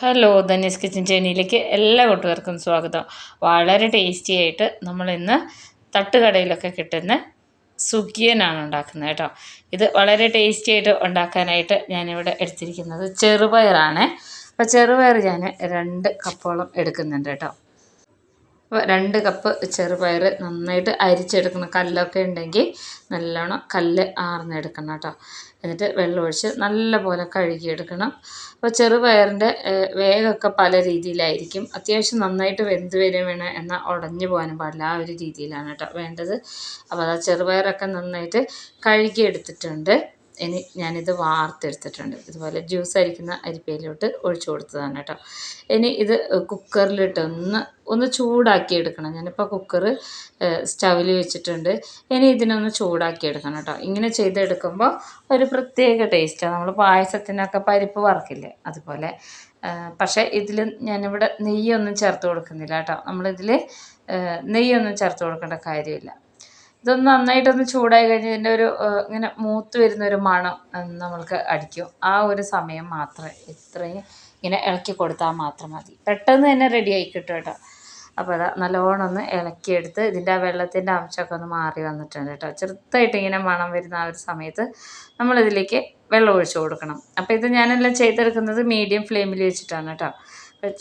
Hello ധന്യസ് kitchen ചേനിയിലേക്ക് എല്ലാ കൂട്ടുകാർക്കും സ്വാഗതം. വളരെ ടേസ്റ്റി ആയിട്ട് നമ്മൾ ഇന്ന് തട്ടുകടയിലൊക്കെ കിട്ടുന്ന സുഖിയനാണ് ഉണ്ടാക്കുന്നത് കേട്ടോ. ഇത് വളരെ ടേസ്റ്റി ആയിട്ട് ഉണ്ടാക്കാനായിട്ട് ഞാനിവിടെ എടുത്തിരിക്കുന്നത് ചെറുപയറാണ്. അപ്പോൾ ചെറുപയർ ഞാൻ രണ്ട് കപ്പോളം എടുക്കുന്നുണ്ട് കേട്ടോ. അപ്പോൾ രണ്ട് കപ്പ് ചെറുപയർ നന്നായിട്ട് അരിച്ചെടുക്കണം. കല്ലൊക്കെ ഉണ്ടെങ്കിൽ നല്ലോണം കല്ല് ആർന്നെടുക്കണം കേട്ടോ. എന്നിട്ട് വെള്ളമൊഴിച്ച് നല്ലപോലെ കഴുകിയെടുക്കണം. അപ്പോൾ ചെറുപയറിന്റെ വേഗമൊക്കെ പല രീതിയിലായിരിക്കും. അത്യാവശ്യം നന്നായിട്ട് വെന്ത് വരും വേണം എന്നാൽ ഉടഞ്ഞു പോകാനും പാടില്ല. ആ ഒരു രീതിയിലാണ് കേട്ടോ വേണ്ടത്. അപ്പോൾ ആ ചെറുപയറൊക്കെ നന്നായിട്ട് കഴുകിയെടുത്തിട്ടുണ്ട്. ഇനി ഞാനിത് വാർത്തെടുത്തിട്ടുണ്ട്. ഇതുപോലെ ജ്യൂസ് അരിക്കുന്ന അരിപ്പയിലോട്ട് ഒഴിച്ചു കൊടുത്തതാണ് കേട്ടോ. ഇനി ഇത് കുക്കറിലിട്ട് ഒന്ന് ഒന്ന് ചൂടാക്കി എടുക്കണം ഞാനിപ്പോൾ കുക്കർ സ്റ്റവിൽ വെച്ചിട്ടുണ്ട്. ഇനി ഇതിനൊന്ന് ചൂടാക്കി എടുക്കണം കേട്ടോ. ഇങ്ങനെ ചെയ്തെടുക്കുമ്പോൾ ഒരു പ്രത്യേക ടേസ്റ്റാണ് നമ്മൾ പായസത്തിനൊക്കെ പരിപ്പ് വറക്കില്ലേ അതുപോലെ. പക്ഷേ ഇതിൽ ഞാനിവിടെ നെയ്യൊന്നും ചേർത്ത് കൊടുക്കുന്നില്ല കേട്ടോ. നമ്മളിതിൽ നെയ്യൊന്നും ചേർത്ത് കൊടുക്കേണ്ട കാര്യമില്ല. ഇതൊന്ന് നന്നായിട്ടൊന്ന് ചൂടായി കഴിഞ്ഞ് ഇതിന്റെ ഒരു ഇങ്ങനെ മൂത്ത് വരുന്ന ഒരു മണം നമ്മൾക്ക് അടിക്കും. ആ ഒരു സമയം മാത്രം ഇത്രയും ഇങ്ങനെ ഇളക്കി കൊടുത്താൽ മാത്രം മതി. പെട്ടെന്ന് തന്നെ റെഡി ആയി കിട്ടും കേട്ടോ. അപ്പോൾ അതാ നല്ലോണം ഒന്ന് ഇളക്കിയെടുത്ത് ഇതിന്റെ ആ വെള്ളത്തിന്റെ അംശമൊക്കെ ഒന്ന് മാറി വന്നിട്ടുണ്ട് കേട്ടോ. ചെറുതായിട്ട് ഇങ്ങനെ മണം വരുന്ന ആ ഒരു സമയത്ത് നമ്മളിതിലേക്ക് വെള്ളം ഒഴിച്ചു കൊടുക്കണം. അപ്പോൾ ഇത് ഞാനെല്ലാം ചെയ്തെടുക്കുന്നത് മീഡിയം ഫ്ലെയിമിൽ വെച്ചിട്ടാണ് കേട്ടോ.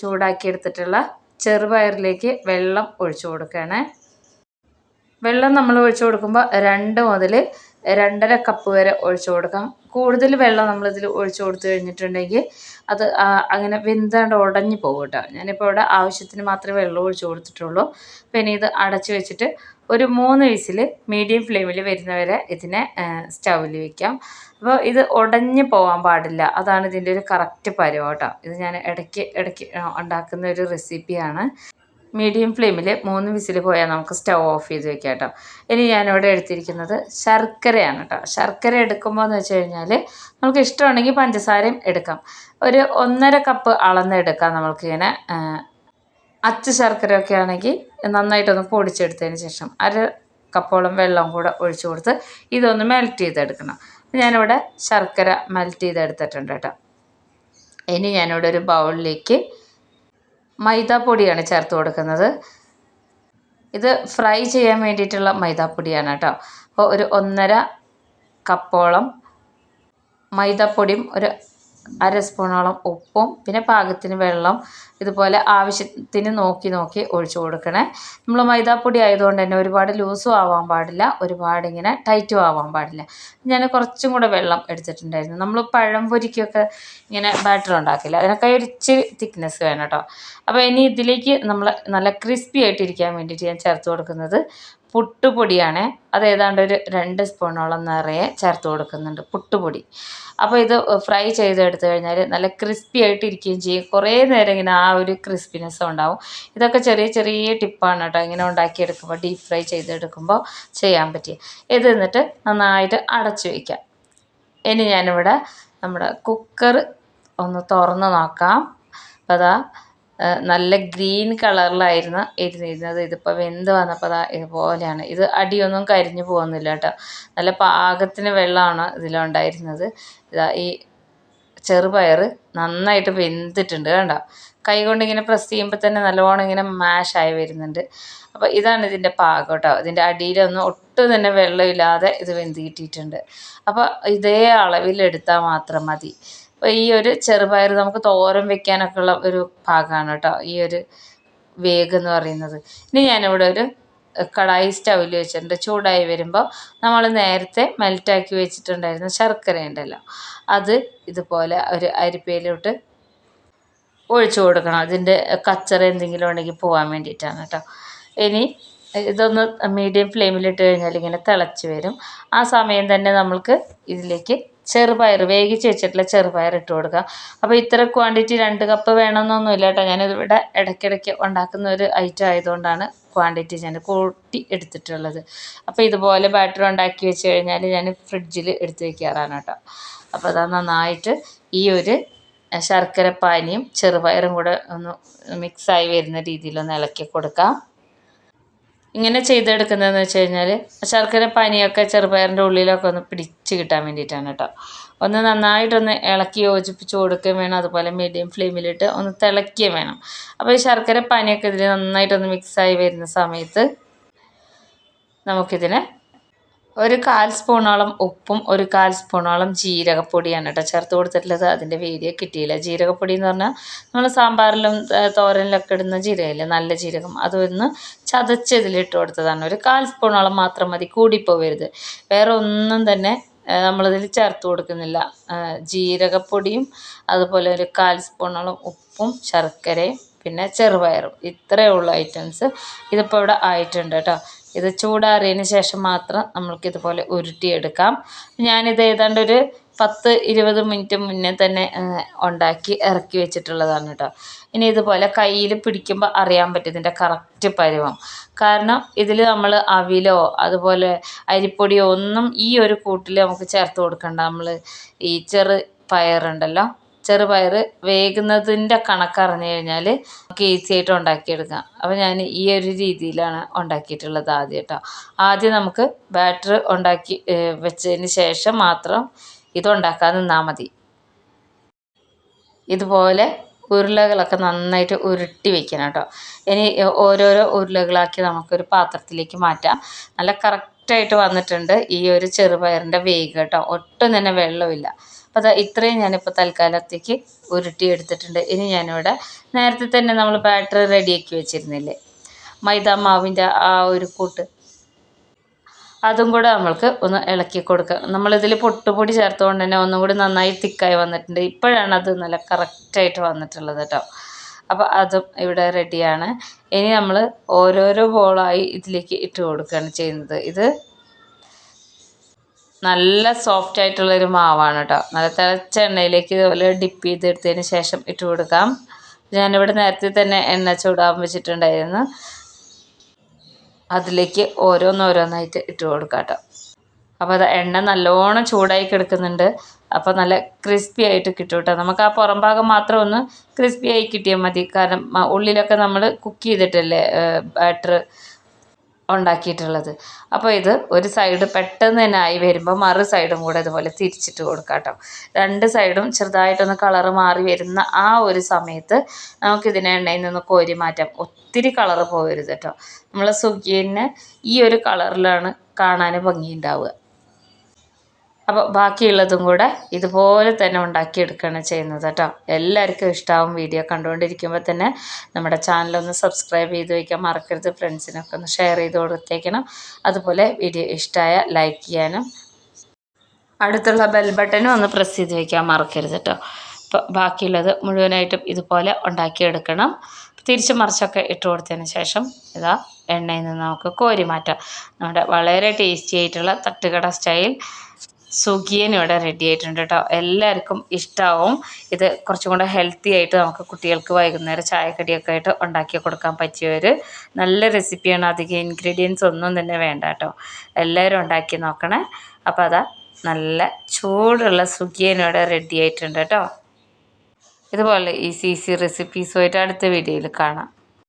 ചൂടാക്കി എടുത്തിട്ടുള്ള ചെറുപയറിലേക്ക് വെള്ളം ഒഴിച്ചു കൊടുക്കുകയാണേ. വെള്ളം നമ്മൾ ഒഴിച്ചു കൊടുക്കുമ്പോൾ രണ്ട് മുതൽ രണ്ടര കപ്പ് വരെ ഒഴിച്ചു കൊടുക്കാം. കൂടുതൽ വെള്ളം നമ്മളിതിൽ ഒഴിച്ചു കൊടുത്തു കഴിഞ്ഞിട്ടുണ്ടെങ്കിൽ അത് അങ്ങനെ വെന്താണ്ട് ഉടഞ്ഞു പോകും കേട്ടോ. ഞാനിപ്പോൾ ഇവിടെ ആവശ്യത്തിന് മാത്രമേ വെള്ളം ഒഴിച്ചു കൊടുത്തിട്ടുള്ളൂ. പിന്നെ ഇത് അടച്ചു വെച്ചിട്ട് ഒരു മൂന്ന് വിസിൽ മീഡിയം ഫ്ലെയിമിൽ വരുന്നവരെ ഇതിനെ സ്റ്റൗവിൽ വെക്കാം. അപ്പോൾ ഇത് ഉടഞ്ഞു പോകാൻ പാടില്ല. അതാണ് ഇതിന്റെ ഒരു കറക്റ്റ് പരുവം കേട്ടോ. ഇത് ഞാൻ ഇടയ്ക്ക് ഇടയ്ക്ക് ഉണ്ടാക്കുന്ന ഒരു റെസിപ്പിയാണ് മീഡിയം ഫ്ലെയിമിൽ മൂന്ന് വിസിൽ പോയാൽ നമുക്ക് സ്റ്റൗ ഓഫ് ചെയ്ത് വെക്കാം കേട്ടോ. ഇനി ഞാനിവിടെ എടുത്തിരിക്കുന്നത് ശർക്കരയാണ് കേട്ടോ. ശർക്കര എടുക്കുമ്പോൾ എന്ന് വെച്ച് കഴിഞ്ഞാൽ നമുക്ക് ഇഷ്ടമുണ്ടെങ്കിൽ പഞ്ചസാരയും എടുക്കാം. ഒരു ഒന്നര കപ്പ് അളന്നെടുക്കാം നമുക്കിങ്ങനെ അച്ച് ശർക്കരയൊക്കെ ആണെങ്കിൽ നന്നായിട്ടൊന്ന് പൊടിച്ചെടുത്തതിന് ശേഷം അര കപ്പോളം വെള്ളം കൂടെ ഒഴിച്ചു കൊടുത്ത് ഇതൊന്ന് മെൽറ്റ് ചെയ്തെടുക്കണം. ഞാനിവിടെ ശർക്കര മെൽറ്റ് ചെയ്തെടുത്തിട്ടുണ്ട് കേട്ടോ. ഇനി ഞാനിവിടെ ഒരു ബൗളിലേക്ക് മൈദാപ്പൊടിയാണ് ചേർത്ത് കൊടുക്കുന്നത്. ഇത് ഫ്രൈ ചെയ്യാൻ വേണ്ടിയിട്ടുള്ള മൈദാപ്പൊടിയാണ് കേട്ടോ. അപ്പോൾ ഒരു ഒന്നര കപ്പോളം മൈദാപ്പൊടിയും ഒരു അര സ്പൂണോളം ഉപ്പും പിന്നെ പാകത്തിന് വെള്ളം ഇതുപോലെ ആവശ്യത്തിന് നോക്കി നോക്കി ഒഴിച്ചു കൊടുക്കണേ. നമ്മൾ മൈദാപ്പൊടി ആയതുകൊണ്ട് തന്നെ ഒരുപാട് ലൂസും ആവാൻ പാടില്ല ഒരുപാട് ഇങ്ങനെ ടൈറ്റും ആവാൻ പാടില്ല. ഞാൻ കുറച്ചും കൂടെ വെള്ളം എടുത്തിട്ടുണ്ടായിരുന്നു. നമ്മൾ പഴം പൊരിക്കൊക്കെ ഇങ്ങനെ ബാറ്റർ ഉണ്ടാക്കില്ല. അതിനൊക്കെ ഒരു ഇച്ചിരി തിക്നെസ് വേണം കേട്ടോ. അപ്പോൾ ഇനി ഇതിലേക്ക് നമ്മൾ നല്ല ക്രിസ്പി ആയിട്ടിരിക്കാൻ വേണ്ടിയിട്ട് ഞാൻ ചേർത്ത് കൊടുക്കുന്നത് പുട്ടുപൊടിയാണ്. അത് ഏതാണ്ട് ഒരു രണ്ട് സ്പൂണോളം നിറയെ ചേർത്ത് കൊടുക്കുന്നുണ്ട് പുട്ടുപൊടി. അപ്പോൾ ഇത് ഫ്രൈ ചെയ്തെടുത്ത് കഴിഞ്ഞാൽ നല്ല ക്രിസ്പി ആയിട്ട് ഇരിക്കുകയും ചെയ്യും. കുറേ നേരം ഇങ്ങനെ ആ ഒരു ക്രിസ്പിനെസ് ഉണ്ടാവും. ഇതൊക്കെ ചെറിയ ചെറിയ ടിപ്പാണ് കേട്ടോ. ഇങ്ങനെ ഉണ്ടാക്കിയെടുക്കുമ്പോൾ ഡീപ് ഫ്രൈ ചെയ്തെടുക്കുമ്പോൾ ചെയ്യാൻ പറ്റിയ. ഇത് എന്നിട്ട് നന്നായിട്ട് അടച്ചു വയ്ക്കാം ഇനി ഞാനിവിടെ നമ്മുടെ കുക്കർ ഒന്ന് തുറന്ന് നോക്കാം. അപ്പോൾ അതാ നല്ല ഗ്രീൻ കളറിലായിരുന്നു ഇരുന്നിരുന്നത് ഇതിപ്പോൾ വെന്ത് വന്നപ്പോൾ ദാ ഇതുപോലെയാണ്. ഇത് അടിയൊന്നും കരിഞ്ഞു പോകുന്നില്ല കേട്ടോ. നല്ല പാകത്തിന് വെള്ളമാണ് ഇതിലുണ്ടായിരുന്നത്. ഇതാ ഈ ചെറുപയർ നന്നായിട്ട് വെന്തിട്ടുണ്ട് കണ്ടോ? കൈ കൊണ്ട് ഇങ്ങനെ പ്രസ് ചെയ്യുമ്പോൾ തന്നെ നല്ലോണം ഇങ്ങനെ മാഷായി വരുന്നുണ്ട്. അപ്പോൾ ഇതാണ് ഇതിന്റെ പാകം കേട്ടോ. ഇതിന്റെ അടിയിലൊന്നും ഒട്ടും തന്നെ വെള്ളമില്ലാതെ ഇത് വെന്ത് കിട്ടിയിട്ടുണ്ട്. അപ്പോൾ ഇതേ അളവിലെടുത്താൽ മാത്രം മതി. ഈ ഒരു ചെറുപയർ നമുക്ക് തോരൻ വെക്കാനൊക്കെ ഉള്ള ഒരു പാകമാണ് കേട്ടോ ഈ ഒരു വേഗ് എന്ന് പറയുന്നത്. ഇനി ഞാനിവിടെ ഒരു കടായി സ്റ്റവിൽ വെച്ചിട്ടുണ്ട്. ചൂടായി വരുമ്പോൾ നമ്മൾ നേരത്തെ മെൽറ്റാക്കി വെച്ചിട്ടുണ്ടായിരുന്ന ശർക്കര ഉണ്ടല്ലോ അത് ഇതുപോലെ ഒരു അരിപ്പയിലോട്ട് ഒഴിച്ചു കൊടുക്കണം. അതിന്റെ കച്ചറ എന്തെങ്കിലും ഉണ്ടെങ്കിൽ പോകാൻ വേണ്ടിയിട്ടാണ് കേട്ടോ. ഇനി ഇതൊന്ന് മീഡിയം ഫ്ലെയിമിലിട്ട് കഴിഞ്ഞാൽ ഇങ്ങനെ തിളച്ച് വരും. ആ സമയം തന്നെ നമ്മൾക്ക് ഇതിലേക്ക് ചെറുപയർ വേവിച്ച് വെച്ചിട്ടുള്ള ചെറുപയർ ഇട്ട് കൊടുക്കുക. അപ്പോൾ ഇത്ര ക്വാണ്ടിറ്റി രണ്ട് കപ്പ് വേണമെന്നൊന്നുമില്ല കേട്ടോ. ഞാനിവിടെ ഇടയ്ക്കിടയ്ക്ക് ഉണ്ടാക്കുന്ന ഒരു ഐറ്റം ആയതുകൊണ്ടാണ് ക്വാണ്ടിറ്റി ഞാൻ കൂട്ടി എടുത്തിട്ടുള്ളത്. അപ്പോൾ ഇതുപോലെ ബാറ്റർ ഉണ്ടാക്കി വെച്ച് കഴിഞ്ഞാൽ ഞാൻ ഫ്രിഡ്ജിൽ എടുത്ത് വയ്ക്കാറാണ് കേട്ടോ. അപ്പോൾ അതാ നന്നായിട്ട് ഈ ഒരു ശർക്കരപ്പാനിയും ചെറുപയറും കൂടെ ഒന്ന് മിക്സായി വരുന്ന രീതിയിലൊന്ന് ഇളക്കി കൊടുക്കാം. ഇങ്ങനെ ചെയ്തെടുക്കുന്നതെന്ന് വെച്ച് കഴിഞ്ഞാൽ ശർക്കര പനിയൊക്കെ ചെറുപയറിന്റെ ഉള്ളിലൊക്കെ ഒന്ന് പിടിച്ച് കിട്ടാൻ വേണ്ടിയിട്ടാണ് കേട്ടോ. ഒന്ന് നന്നായിട്ടൊന്ന് ഇളക്കി യോജിപ്പിച്ച് കൊടുക്കുകയും വേണം. അതുപോലെ മീഡിയം ഫ്ലെയിമിലിട്ട് ഒന്ന് തിളയ്ക്കുകയും വേണം. അപ്പോൾ ഈ ശർക്കര പനിയൊക്കെ ഇതിൽ നന്നായിട്ടൊന്ന് മിക്സായി വരുന്ന സമയത്ത് നമുക്കിതിനെ ഒരു കാൽ സ്പൂണോളം ഉപ്പും ഒരു കാൽ സ്പൂണോളം ജീരകപ്പൊടിയാണ് കേട്ടോ ചേർത്ത് കൊടുത്തിട്ടുള്ളത്. അതിന്റെ വീഡിയോ കിട്ടിയില്ല. ജീരകപ്പൊടി എന്ന് പറഞ്ഞാൽ നമ്മൾ സാമ്പാറിലും തോരനിലൊക്കെ ഇടുന്ന ജീരകമില്ലേ നല്ല ജീരകം. അതൊന്ന് ചതച്ച് ഇതിലിട്ട് കൊടുത്തതാണ്. ഒരു കാൽ സ്പൂണോളം മാത്രം മതി. കൂടിപ്പോവരുത് വേറെ ഒന്നും തന്നെ നമ്മളിതിൽ ചേർത്ത് കൊടുക്കുന്നില്ല. ജീരകപ്പൊടിയും അതുപോലെ ഒരു കാൽ സ്പൂണോളം ഉപ്പും ശർക്കരയും പിന്നെ ചെറുപയറും. ഇത്രയേ ഉള്ളൂ ഐറ്റംസ്. ഇതിപ്പോൾ ഇവിടെ ആയിട്ടുണ്ട് കേട്ടോ ഇത് ചൂടാറിയതിന് ശേഷം മാത്രം നമ്മൾക്കിതുപോലെ ഉരുട്ടിയെടുക്കാം. ഞാനിത് ഏതാണ്ട് ഒരു പത്ത് ഇരുപത് മിനിറ്റ് മുന്നേ തന്നെ ഉണ്ടാക്കി ഇറക്കി വെച്ചിട്ടുള്ളതാണ് കേട്ടോ. ഇനി ഇതുപോലെ കയ്യിൽ പിടിക്കുമ്പോൾ അറിയാൻ പറ്റും ഇതിന്റെ കറക്റ്റ് പരുവം. കാരണം ഇതിൽ നമ്മൾ അവിലോ അതുപോലെ അരിപ്പൊടിയോ ഒന്നും ഈ ഒരു കൂട്ടിൽ നമുക്ക് ചേർത്ത് കൊടുക്കണ്ട. നമ്മൾ ഈ ചെറു പയറുണ്ടല്ലോ ചെറുപയർ വേകുന്നതിന്റെ കണക്കറിഞ്ഞു കഴിഞ്ഞാൽ നമുക്ക് ഈസി ആയിട്ട് ഉണ്ടാക്കിയെടുക്കാം. അപ്പോൾ ഞാൻ ഈ ഒരു രീതിയിലാണ് ഉണ്ടാക്കിയിട്ടുള്ളത് ആദ്യം കേട്ടോ ആദ്യം നമുക്ക് ബാറ്റർ ഉണ്ടാക്കി വെച്ചതിന് ശേഷം മാത്രം ഇതുണ്ടാക്കാൻ നിന്നാൽ മതി. ഇതുപോലെ ഉരുളകളൊക്കെ നന്നായിട്ട് ഉരുട്ടി വെക്കണം കേട്ടോ ഇനി ഓരോരോ ഉരുളകളാക്കി നമുക്കൊരു പാത്രത്തിലേക്ക് മാറ്റാം. നല്ല കറക്റ്റായിട്ട് വന്നിട്ടുണ്ട് ഈ ഒരു ചെറുപയറിന്റെ വേഗ് കേട്ടോ ഒട്ടും തന്നെ വെള്ളമില്ല. അപ്പോൾ അത് ഇത്രയും ഞാനിപ്പോൾ തൽക്കാലത്തേക്ക് ഉരുട്ടി എടുത്തിട്ടുണ്ട്. ഇനി ഞാനിവിടെ നേരത്തെ തന്നെ നമ്മൾ ബാറ്റർ റെഡിയാക്കി വെച്ചിരുന്നില്ലേ? മൈദ മാവിന്റെ ആ ഒരു കൂട്ട്. അതും കൂടെ നമ്മൾക്ക് ഒന്ന് ഇളക്കി കൊടുക്കുക നമ്മളിതിൽ പൊട്ടുപൊടി ചേർത്തുകൊണ്ട് തന്നെ ഒന്നും കൂടി നന്നായി തിക്കായി വന്നിട്ടുണ്ട്. ഇപ്പോഴാണ് അത് നല്ല കറക്റ്റായിട്ട് വന്നിട്ടുള്ളത് കേട്ടോ. അപ്പോൾ അതും ഇവിടെ റെഡിയാണ് ഇനി നമ്മൾ ഓരോരോ ബോളായി ഇതിലേക്ക് ഇട്ട് കൊടുക്കുകയാണ് ചെയ്യുന്നത്. ഇത് നല്ല സോഫ്റ്റ് ആയിട്ടുള്ള ഒരു മാവാണ് കേട്ടോ നല്ല തിളച്ച എണ്ണയിലേക്ക് ഇതുപോലെ ഡിപ്പ് ചെയ്തെടുത്തതിന് ശേഷം ഇട്ട് കൊടുക്കാം. ഞാനിവിടെ നേരത്തെ തന്നെ എണ്ണ ചൂടാൻ വെച്ചിട്ടുണ്ടായിരുന്നു. അതിലേക്ക് ഓരോന്നോരോന്നായിട്ട് ഇട്ട് കൊടുക്കാം കേട്ടോ അപ്പോൾ അത് എണ്ണ നല്ലോണം ചൂടായി കിടക്കുന്നുണ്ട്. അപ്പോൾ നല്ല ക്രിസ്പി ആയിട്ട് കിട്ടും കേട്ടോ നമുക്ക് ആ പുറം ഭാഗം മാത്രം ഒന്ന് ക്രിസ്പി ആയി കിട്ടിയാൽ മതി. കാരണം ഉള്ളിലൊക്കെ നമ്മൾ കുക്ക് ചെയ്തിട്ടല്ലേ ബാറ്റർ ഉണ്ടാക്കിയിട്ടുള്ളത്. അപ്പോൾ ഇത് ഒരു സൈഡ് പെട്ടെന്ന് തന്നെ ആയി വരുമ്പോൾ മറു സൈഡും കൂടെ ഇതുപോലെ തിരിച്ചിട്ട് കൊടുക്കുക കേട്ടോ. രണ്ട് സൈഡും ചെറുതായിട്ടൊന്ന് കളറ് മാറി വരുന്ന ആ ഒരു സമയത്ത് നമുക്കിതിനെ എണ്ണയിൽ നിന്ന് കോരി മാറ്റാം. ഒത്തിരി കളറ് പോകരുത് കേട്ടോ. നമ്മളെ സുഖിയന് ഈ ഒരു കളറിലാണ് കാണാൻ ഭംഗിയുണ്ടാവുക അപ്പോൾ ബാക്കിയുള്ളതും കൂടെ ഇതുപോലെ തന്നെ ഉണ്ടാക്കിയെടുക്കുകയാണ് ചെയ്യുന്നത് കേട്ടോ. എല്ലാവർക്കും ഇഷ്ടമാവും വീഡിയോ കണ്ടുകൊണ്ടിരിക്കുമ്പോൾ തന്നെ നമ്മുടെ ചാനലൊന്ന് സബ്സ്ക്രൈബ് ചെയ്ത് വയ്ക്കാൻ മറക്കരുത് ഫ്രണ്ട്സിനൊക്കെ ഒന്ന് ഷെയർ ചെയ്ത് കൊടുത്തേക്കണം. അതുപോലെ വീഡിയോ ഇഷ്ടമായ ലൈക്ക് ചെയ്യാനും അടുത്തുള്ള ബെൽ ബട്ടനും ഒന്ന് പ്രസ് ചെയ്ത് വയ്ക്കാൻ മറക്കരുത് കേട്ടോ. അപ്പോൾ ബാക്കിയുള്ളത് മുഴുവനായിട്ടും ഇതുപോലെ ഉണ്ടാക്കിയെടുക്കണം. തിരിച്ച് മറിച്ചൊക്കെ ഇട്ട് കൊടുത്തതിന് ശേഷം ഇതാ എണ്ണയിൽ നിന്ന് നമുക്ക് കോരി മാറ്റാം നമ്മുടെ വളരെ ടേസ്റ്റി ആയിട്ടുള്ള തട്ടുകട സ്റ്റൈൽ സുഖിയൻ ഇവിടെ റെഡി ആയിട്ടുണ്ട് കേട്ടോ എല്ലാവർക്കും ഇഷ്ടമാവും ഇത് കുറച്ചും കൂടെ ഹെൽത്തി ആയിട്ട് നമുക്ക് കുട്ടികൾക്ക് വൈകുന്നേരം ചായക്കടിയൊക്കെ ആയിട്ട് ഉണ്ടാക്കി കൊടുക്കാൻ പറ്റിയ ഒരു നല്ല റെസിപ്പിയാണ് അധികം ഇൻഗ്രീഡിയൻസ് ഒന്നും തന്നെ വേണ്ട കേട്ടോ എല്ലാവരും ഉണ്ടാക്കി നോക്കണേ. അപ്പോൾ അതാ നല്ല ചൂടുള്ള സുഖിയൻ ഇവിടെ റെഡി ആയിട്ടുണ്ട് കേട്ടോ ഇതുപോലെ ഈസി ഈസി റെസിപ്പീസുമായിട്ട് അടുത്ത വീഡിയോയിൽ കാണാം.